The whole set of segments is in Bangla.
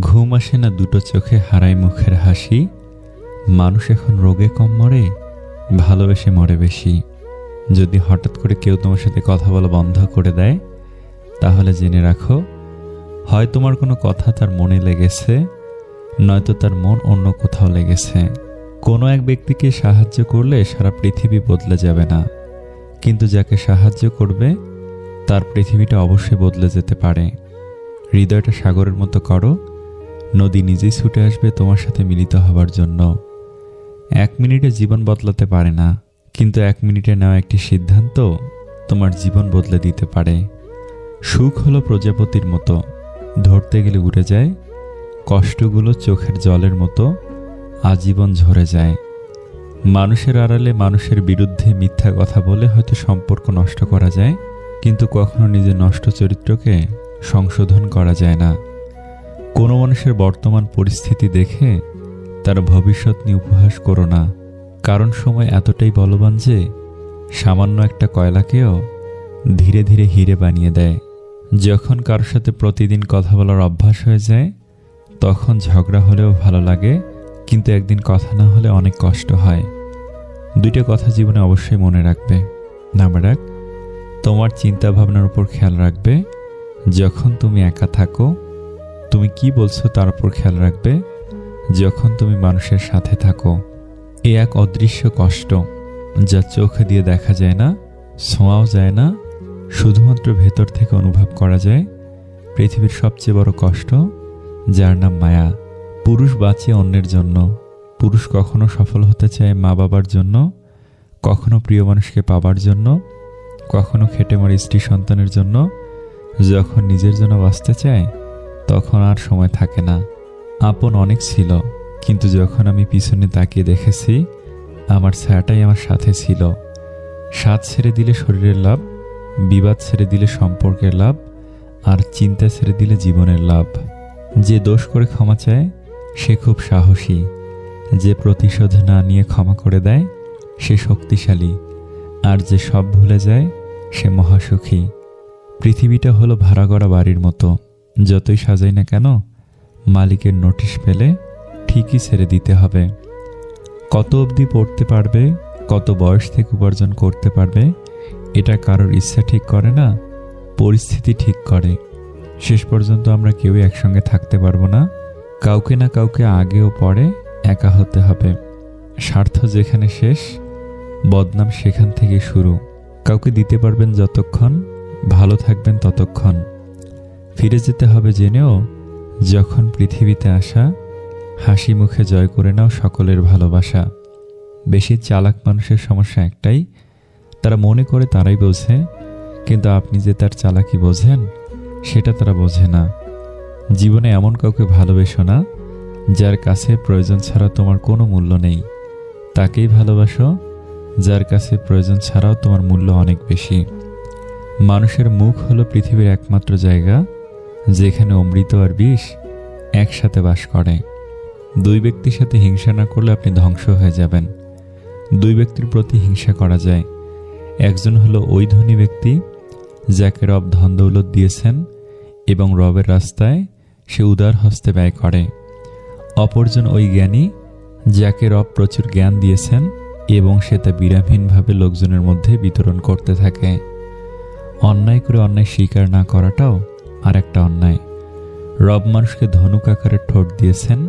ঘুম আসে না দুটো চোখে হারাই মুখের হাসি। মানুষ এখন রোগে কম মরে, ভালোবেসে মরে বেশি। যদি হঠাৎ করে কেউ তোমার সাথে কথা বলা বন্ধ করে দেয়, তাহলে জেনে রাখো, হয় তোমার কোনো কথা তার মনে লেগেছে, নয়তো তার মন অন্য কোথাও লেগেছে। কোনো এক ব্যক্তিকে সাহায্য করলে সারা পৃথিবী বদলে যাবে না। কিন্তু যাকে সাহায্য করবে, তার পৃথিবীটা অবশ্যই বদলে যেতে পারে। হৃদয়টা সাগরের মতো করো নদী নিজেই ছুটে আসবে তোমার সাথে মিলিত হবার জন্য। এক মিনিটে জীবন বদলাতে পারে না, কিন্তু এক মিনিটে নেওয়া একটি সিদ্ধান্ত তোমার জীবন বদলে দিতে পারে। সুখ হলো প্রজাপতির মতো, ধরতে গেলে উড়ে যায়, কষ্টগুলো চোখের জলের মতো, আজীবন ঝরে যায়। মানুষের আড়ালে মানুষের বিরুদ্ধে মিথ্যা কথা বলে হয়তো সম্পর্ক নষ্ট করা যায়, কিন্তু কখনো নিজের নষ্ট চরিত্রকে সংশোধন করা যায় না। কোনো মানুষের বর্তমান পরিস্থিতি দেখে তার ভবিষ্যৎ নিয়ে উপহাস করো না। কারণ সময় এতটাই বলবান যে সামান্য একটা কয়লাকেও ধীরে ধীরে হিরে বানিয়ে দেয়। যখন কারোর সাথে প্রতিদিন কথা বলার অভ্যাস হয়ে যায়, তখন ঝগড়া হলেও ভালো লাগে, কিন্তু একদিন কথা না হলে অনেক কষ্ট হয়। দুইটা কথা জীবনে অবশ্যই মনে রাখবে। নাম্বার এক, তোমার চিন্তা ভাবনার উপর খেয়াল রাখবে। যখন তুমি একা থাকো তুমি কি বলছো তার উপর খেয়াল রাখবে? যখন তুমি মানুষের সাথে থাকো, এ এক অদৃশ্য কষ্ট যা চোখে দিয়ে দেখা যায় না, ছোঁয়াও যায় না, শুধুমাত্র ভেতর থেকে অনুভব করা যায়। পৃথিবীর সবচেয়ে বড় কষ্ট, যার নাম মায়া। পুরুষ বাঁচে অন্যের জন্য। পুরুষ কখনো সফল হতে চায় মা বাবার জন্য, কখনো প্রিয় মানুষকে পাবার জন্য, কখনো খেটে মরে স্ত্রী সন্তানের জন্য, যখন নিজের জন্য বাঁচতে চায় তখন আর সময় থাকে না। আপন অনেক ছিল, কিন্তু যখন আমি পিছনে তাকিয়ে দেখেছি, আমার ছায়াটাই আমার সাথে ছিল। স্বাদ ছেড়ে দিলে শরীরের লাভ, বিবাদ ছেড়ে দিলে সম্পর্কের লাভ, আর চিন্তা ছেড়ে দিলে জীবনের লাভ। যে দোষ করে ক্ষমা চায়, সে খুব সাহসী। যে প্রতিশোধ না নিয়ে ক্ষমা করে দেয়, সে শক্তিশালী। আর যে সব ভুলে যায়, সে মহাসুখী। পৃথিবীটা হলো ভাড়া করা বাড়ির মতো। যতই সাজাই না কেন, মালিকের নোটিশ পেলে ঠিকই ছেড়ে দিতে হবে। কত অবধি পড়তে পারবে, কত বয়স থেকে উপার্জন করতে পারবে, এটা কারোর ইচ্ছা ঠিক করে না, পরিস্থিতি ঠিক করে। শেষ পর্যন্ত আমরা কেউই একসঙ্গে থাকতে পারব না। কাউকে না কাউকে আগেও পরে একা হতে হবে। স্বার্থ যেখানে শেষ, বদনাম সেখান থেকে শুরু। কাউকে দিতে পারবেন যতক্ষণ, ভালো থাকবেন ততক্ষণ। ফিরে যেতে হবে জেনেও, যখন পৃথিবীতে আসা, হাসি মুখে জয় করে নাও সকলের ভালোবাসা। বেশি চালাক মানুষের সমস্যা একটাই, তারা মনে করে তারাই বোঝে, কিন্তু আপনি যে তার চালাকি বোঝেন, সেটা তারা বোঝে না। জীবনে এমন কাউকে ভালোবেসো না, যার কাছে প্রয়োজন ছাড়া তোমার কোনো মূল্য নেই। তাকেই ভালোবাসো, যার কাছে প্রয়োজন ছাড়াও তোমার মূল্য অনেক বেশি। মানুষের মুখ হলো পৃথিবীর একমাত্র জায়গা যেখানে অমৃত আর বিষ একসাথে বাস করে। দুই ব্যক্তির সাথে হিংসা না করলে আপনি ধ্বংস হয়ে যাবেন। দুই ব্যক্তির প্রতি হিংসা করা যায়। একজন হলো ওই ধনী ব্যক্তি, যাকে রব ধন দৌলত দিয়েছেন এবং রবের রাস্তায় সে উদার হস্তে ব্যয় করে। অপরজন ওই জ্ঞানী, যাকে রব প্রচুর জ্ঞান দিয়েছেন এবং সে তা বিরামহীনভাবে লোকজনের মধ্যে বিতরণ করতে থাকে। অন্যায় করে অন্যায় স্বীকার না করাটাও আর একটা অন্যায়। রব মানুষকে ধনুক আকারে ঠোঁট দিয়েছেন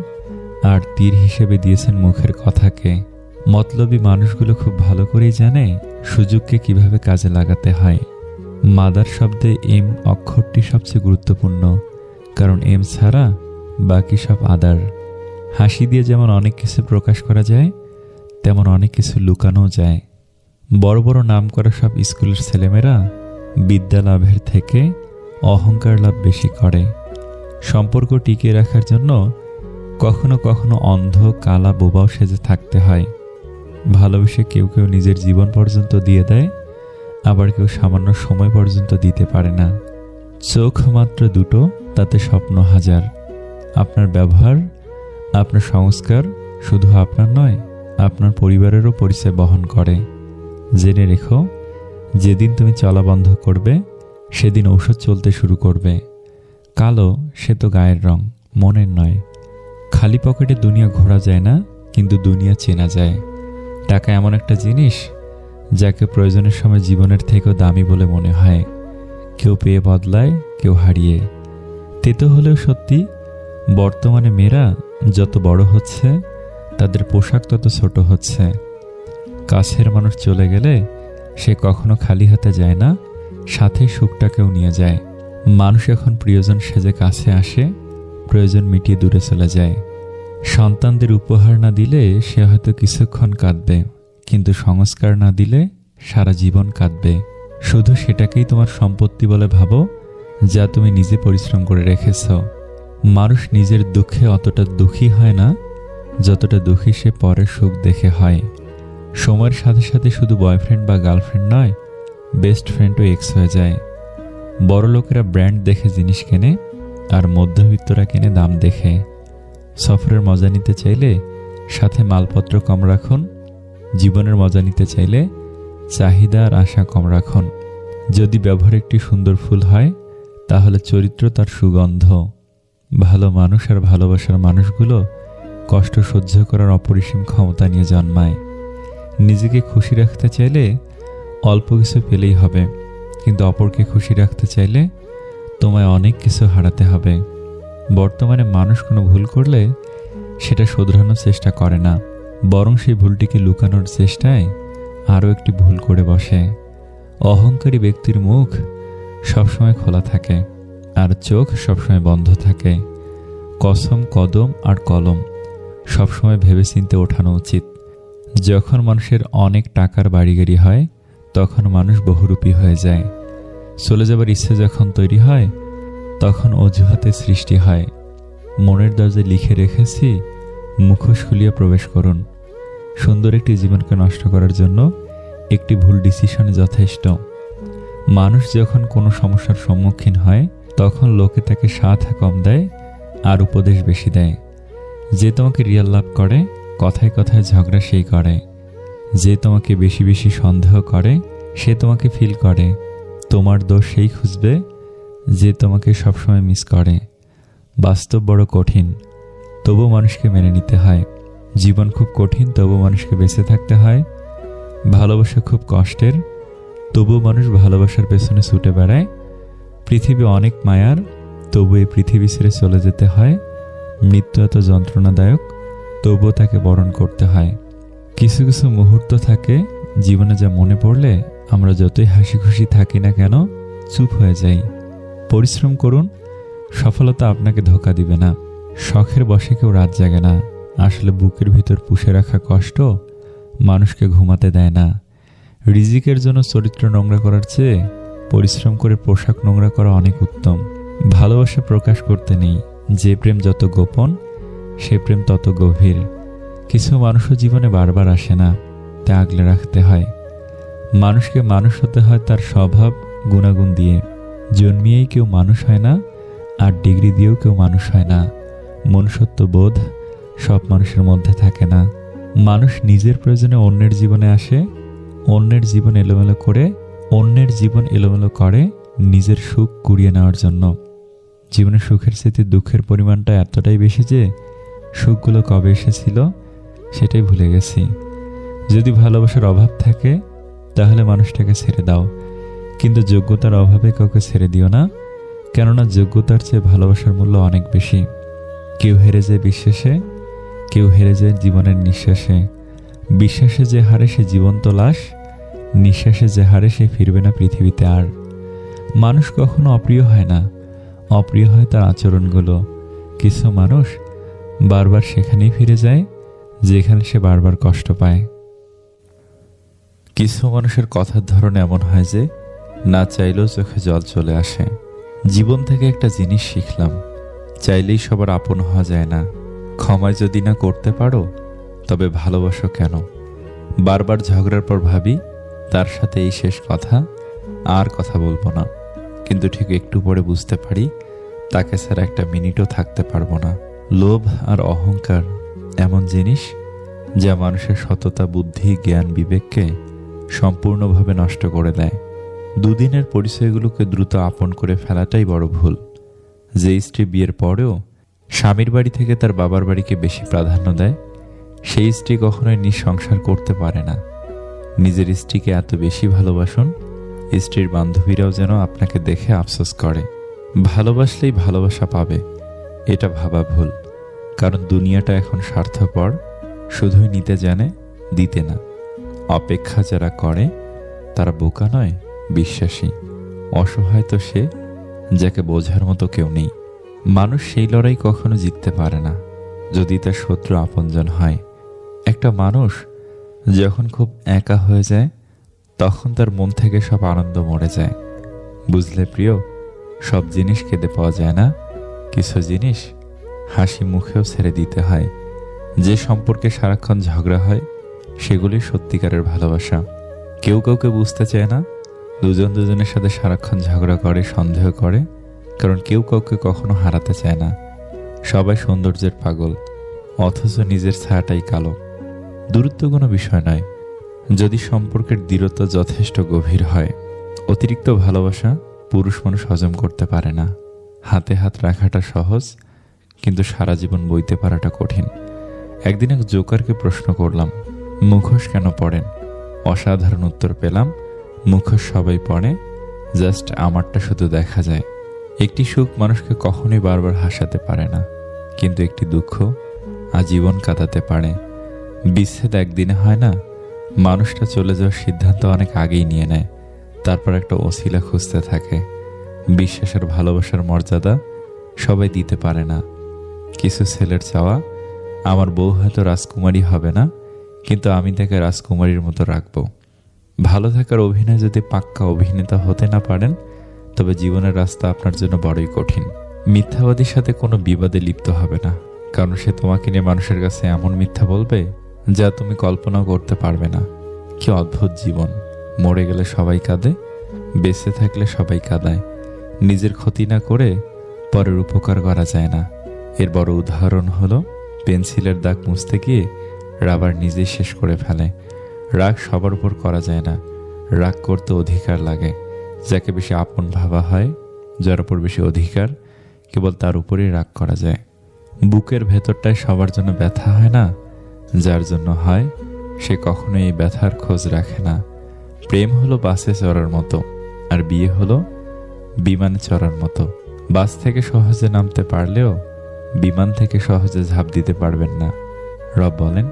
আর তীর হিসেবে দিয়েছেন মুখের কথাকে। মতলবী মানুষগুলো খুব ভালো করেই জানে সুযোগকে কীভাবে কাজে লাগাতে হয়। মাদার শব্দে এম অক্ষরটি সবচেয়ে গুরুত্বপূর্ণ, কারণ এম ছাড়া বাকি সব আদার। হাসি দিয়ে যেমন অনেক কিছু প্রকাশ করা যায়, তেমন অনেক কিছু লুকানোও যায়। বড় বড় নাম করা সব স্কুলের ছেলেমেয়েরা বিদ্যা লাভের থেকে অহংকার লাভ বেশি করে। সম্পর্ক টিকিয়ে রাখার জন্য কখনো কখনো অন্ধ, কালা বোবাও সেজে থাকতে হয়। ভালোবেসে কেউ কেউ নিজের জীবন পর্যন্ত দিয়ে দেয়, আবার কেউ সামান্য সময় পর্যন্ত দিতে পারে না। চোখ মাত্র দুটো, তাতে স্বপ্ন হাজার। আপনার ব্যবহার, আপনার সংস্কার শুধু আপনার নয়, আপনার পরিবারেরও পরিচয় বহন করে। জেনে রেখো, যেদিন তুমি চলা বন্ধ করবে সেদিন ঔষধ চলতে শুরু করবে। কালো, সে তো গায়ের রং, মনের নয়। খালি পকেটে দুনিয়া ঘোরা যায় না, কিন্তু দুনিয়া চেনা যায়। টাকা এমন একটা জিনিস, যাকে প্রয়োজনের সময় জীবনের থেকেও দামি বলে মনে হয়। কেউ পেয়ে বদলায়, কেউ হারিয়ে। তেতো হলেও সত্যি, বর্তমানে মেয়েরা যত বড় হচ্ছে, তাদের পোশাক তত ছোট হচ্ছে। কাছের মানুষ চলে গেলে সে কখনো খালি হাতে যায় না সাথে সুখটাকেও নিয়ে যায়। মানুষ এখন প্রিয়জন সেজে কাছে আসে, প্রয়োজন মিটিয়ে দূরে চলে যায়। সন্তানদের উপহার না দিলে সে হয়তো কিছুক্ষণ কাঁদবে, কিন্তু সংস্কার না দিলে সারা জীবন কাঁদবে। শুধু সেটাকেই তোমার সম্পত্তি বলে ভাবো, যা তুমি নিজে পরিশ্রম করে রেখেছ। মানুষ নিজের দুঃখে অতটা দুঃখী হয় না, যতটা দুঃখী সে পরের সুখ দেখে হয়। সময়ের সাথে সাথে শুধু বয়ফ্রেন্ড বা গার্লফ্রেন্ড নয় বেস্ট ফ্রেন্ডও এক্স হয়ে যায়। বড় লোকেরা ব্র্যান্ড দেখে জিনিস কেনে আর মধ্যবিত্তরা কেনে দাম দেখে। সফরের মজা নিতে চাইলে সাথে মালপত্র কম রাখুন। জীবনের মজা নিতে চাইলে চাহিদা আর আশা কম রাখুন। যদি ব্যবহার একটি সুন্দর ফুল হয়, তাহলে চরিত্র তার সুগন্ধ। ভালো মানুষ আর ভালোবাসার মানুষগুলো কষ্ট সহ্য করার অপরিসীম ক্ষমতা নিয়ে জন্মায়। নিজেকে খুশি রাখতে চাইলে অল্প কিছু পেলেই হবে, কিন্তু অপরকে খুশি রাখতে চাইলে তোমায় অনেক কিছু হারাতে হবে। বর্তমানে মানুষ কোনো ভুল করলে সেটা শোধরানোর চেষ্টা করে না, বরং সেই ভুলটিকে লুকানোর চেষ্টায় আরও একটি ভুল করে বসে। অহংকারী ব্যক্তির মুখ সবসময় খোলা থাকে, আর চোখ সবসময় বন্ধ থাকে। কসম, কদম আর কলম সবসময় ভেবেচিন্তে ওঠানো উচিত। যখন মানুষের অনেক টাকার বাড়িগাড়ি হয় তখন মানুষ বহুরূপী হয়ে যায়। চলে যাবার ইচ্ছে যখন তৈরি হয়, তখন অজুহাতে সৃষ্টি হয়। মনের দরজায় লিখে রেখেছি, মুখোশ খুলিয়ে প্রবেশ করুন। সুন্দর একটি জীবনকে নষ্ট করার জন্য একটি ভুল ডিসিশন যথেষ্ট। মানুষ যখন কোনো সমস্যার সম্মুখীন হয়, তখন লোকে তাকে সাথ কম দেয় আর উপদেশ বেশি দেয়। যে তোমাকে রিয়াল লাভ করে, কথায় কথায় ঝগড়া সেই করে। যে তোমাকে বেশি বেশি সন্দেহ করে, সে তোমাকে ফিল করে। তোমার দোষ সেই খুঁজবে যে তোমাকে সবসময় মিস করে। বাস্তব বড় কঠিন তবু মানুষকে মেনে নিতে হয়। জীবন খুব কঠিন তবু মানুষকে বেঁচে থাকতে হয়। ভালোবাসা খুব কষ্টের তবু মানুষ ভালোবাসার পেছনে ছুটে বেড়ায়। পৃথিবী অনেক মায়ার তবু এই পৃথিবী ছেড়ে চলে যেতে হয়। মৃত্যু এত যন্ত্রণাদায়ক, তবুও তাকে বরণ করতে হয়। কিছু কিছু মুহূর্ত থাকে, জীবনে যা মনে পড়লে আমরা যতই হাসি খুশি থাকি না কেন, চুপ হয়ে যাই। পরিশ্রম করুন, সফলতা আপনাকে ধোকা দিবে না। শখের বসে কেউ রাত জাগে না। আসলে বুকের ভিতর পুষে রাখা কষ্ট মানুষকে ঘুমাতে দেয় না। রিজিকের জন্য চরিত্র নোংরা করার চেয়ে পরিশ্রম করে পোশাক নোংরা করা অনেক উত্তম। ভালোবাসা প্রকাশ করতে নেই। যে প্রেম যত গোপন, সে প্রেম তত গভীর। কিছু মানুষও জীবনে বারবার আসে না, তা আগলে রাখতে হয়। মানুষকে মানুষ হতে হয় তার স্বভাব, গুণাগুণ দিয়ে। জন্মিয়েই কেউ মানুষ হয় না, আর ডিগ্রি দিয়েও কেউ মানুষ হয় না। মনুষ্যত্ব বোধ সব মানুষের মধ্যে থাকে না। মানুষ নিজের প্রয়োজনে অন্যের জীবনে আসে, অন্যের জীবন এলোমেলো করে, অন্যের জীবন এলোমেলো করে নিজের সুখ কুড়িয়ে নেওয়ার জন্য। জীবনে সুখের স্মৃতি দুঃখের পরিমাণটা এতটাই বেশি যে, সুখগুলো কবে এসেছিল সেটাই ভুলে গেছি। যদি ভালোবাসার অভাব থাকে, তাহলে মানুষটাকে ছেড়ে দাও। কিন্তু যোগ্যতার অভাবে কাউকে ছেড়ে দিও না। কেননা যোগ্যতার চেয়ে ভালোবাসার মূল্য অনেক বেশি। কেউ হেরে যায় বিশ্বাসে, কেউ হেরে যায় জীবনের নিঃশ্বাসে। বিশ্বাসে যে হারে সে জীবন্ত লাশ, নিঃশ্বাসে যে হারে সে ফিরবে না পৃথিবীতে আর। মানুষ কখনো অপ্রিয় হয় না। অপ্রিয় হয় তার আচরণগুলো। কিছু মানুষ বারবার সেখানেই ফিরে যায় যেখানে সে বারবার কষ্ট পায়। কিছু মানুষের কথার ধরন এমন হয় যে, না চাইলেও চোখে জল চলে আসে। জীবন থেকে একটা জিনিস শিখলাম, চাইলেই সবার আপন হওয়া যায় না। ক্ষমায় যদি না করতে পারো, তবে ভালোবাসো কেন? বারবার ঝগড়ার পর ভাবি, তার সাথে এই শেষ কথা, আর কথা বলব না। কিন্তু ঠিক একটু পরে বুঝতে পারি, তাকে স্যার একটা মিনিটও থাকতে পারব না। লোভ আর অহংকার এমন জিনিস যা মানুষের সততা, বুদ্ধি, জ্ঞান, বিবেককে সম্পূর্ণভাবে নষ্ট করে দেয়। দুদিনের পরিচয়গুলোকে দ্রুত আপন করে ফেলাটাই বড় ভুল। যে স্ত্রী বিয়ের পরেও স্বামীর বাড়ি থেকে তার বাবার বাড়িকে বেশি প্রাধান্য দেয়, সেই স্ত্রী কখনোই নিঃসংসার করতে পারে না। নিজের স্ত্রীকে এত বেশি ভালোবাসুন, স্ত্রীর বান্ধবীরাও যেন আপনাকে দেখে আফসোস করে। ভালোবাসলেই ভালোবাসা পাবে, এটা ভাবা ভুল। কারণ দুনিয়াটা এখন স্বার্থপর, শুধুই নিতে জানে, দিতে না। অপেক্ষা যারা করে, তারা বোকা নয়, বিশ্বাসী। অসহায় তো সে, যাকে বোঝার মতো কেউ নেই। মানুষ সেই লড়াই কখনো জিততে পারে না। যদি তার শত্রু আপনজন হয়, একটা মানুষ যখন খুব একা হয়ে যায়, তখন তার মন থেকে সব আনন্দ মরে যায়। বুঝলে প্রিয়, সব জিনিস খেতে পাওয়া যায় না, কিছু জিনিস হাসি মুখেও ছেড়ে দিতে হয়। যে সম্পর্কে সারাক্ষণ ঝগড়া হয়, সেগুলি সত্যিকারের ভালোবাসা। কেউ কাউকে বুঝতে চায় না, দুজন দুজনের সাথে সারাক্ষণ ঝগড়া করে, সন্দেহ করে, কারণ কেউ কাউকে কখনো হারাতে চায় না। সবাই সৌন্দর্যের পাগল, অথচ নিজের ছায়াটাই কালো। দূরত্ব কোনো বিষয় নয়। যদি সম্পর্কের দৃঢ়তা যথেষ্ট গভীর হয়, অতিরিক্ত ভালোবাসা পুরুষ মানুষ হজম করতে পারে না। হাতে হাত রাখাটা সহজ কিন্তু সারা জীবন বইতে পারাটা কঠিন। একদিন এক জোকারকে প্রশ্ন করলাম, মুখোশ কেন পড়েন? অসাধারণ উত্তর পেলাম, মুখোশ সবাই পড়ে, জাস্ট আমারটা শুধু দেখা যায়। একটি সুখ মানুষকে কখনোই বারবার হাসাতে পারে না, কিন্তু একটি দুঃখ আজীবন কাটাতে পারে। বিচ্ছেদ একদিনে হয় না, মানুষটা চলে যাওয়ার সিদ্ধান্ত অনেক আগেই নিয়ে নেয়, তারপর একটা অশিলা খুঁজতে থাকে। বিশ্বাসের ভালোবাসার মর্যাদা সবাই দিতে পারে না। কিছু ছেলের চাওয়া আমার বউ হয়তো রাজকুমারী হবে না, কিন্তু আমি তাকে রাজকুমারীর মতো রাখব। ভালো থাকার অভিনয় যদি পাক্কা অভিনেতা হতে না পারেন, তবে জীবনের রাস্তা আপনার জন্য বড়ই কঠিন। মিথ্যাবাদীর সাথে কোনো বিবাদে লিপ্ত হবে না, কারণ সে তোমাকে নিয়ে মানুষের কাছে এমন মিথ্যা বলবে যা তুমি কল্পনাও করতে পারবে না। কি অদ্ভুত জীবন। মরে গেলে সবাই কাঁদে, বেঁচে থাকলে সবাই কাঁদায়। নিজের ক্ষতি না করে পরের উপকার করা যায় না। এর বড় উদাহরণ হলো, পেন্সিলের দাগ মুছতে গিয়ে রাবার নিজেই শেষ করে ফেলে। রাগ সবার উপর করা যায় না। রাগ করতে অধিকার লাগে। যাকে বেশি আপন ভাবা হয়, যার উপর বেশি অধিকার, কেবল তার উপরেই রাগ করা যায়। বুকের ভেতরটায় সবার জন্য ব্যথা হয় না? যার জন্য হয়, সে কখনো এই ব্যথার খোঁজ রাখে না। প্রেম হলো বাসে চড়ার মতো, আর বিয়ে হলো বিমানে চড়ার মতো। বাস থেকে সহজে নামতে পারলেও বিমান থেকে সহজে ঝাঁপ দিতে পারবেন না। রব বলেন,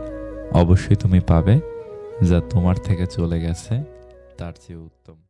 অবশ্যই তুমি পাবে যা তোমার থেকে চলে গেছে, তার চেয়ে উত্তম।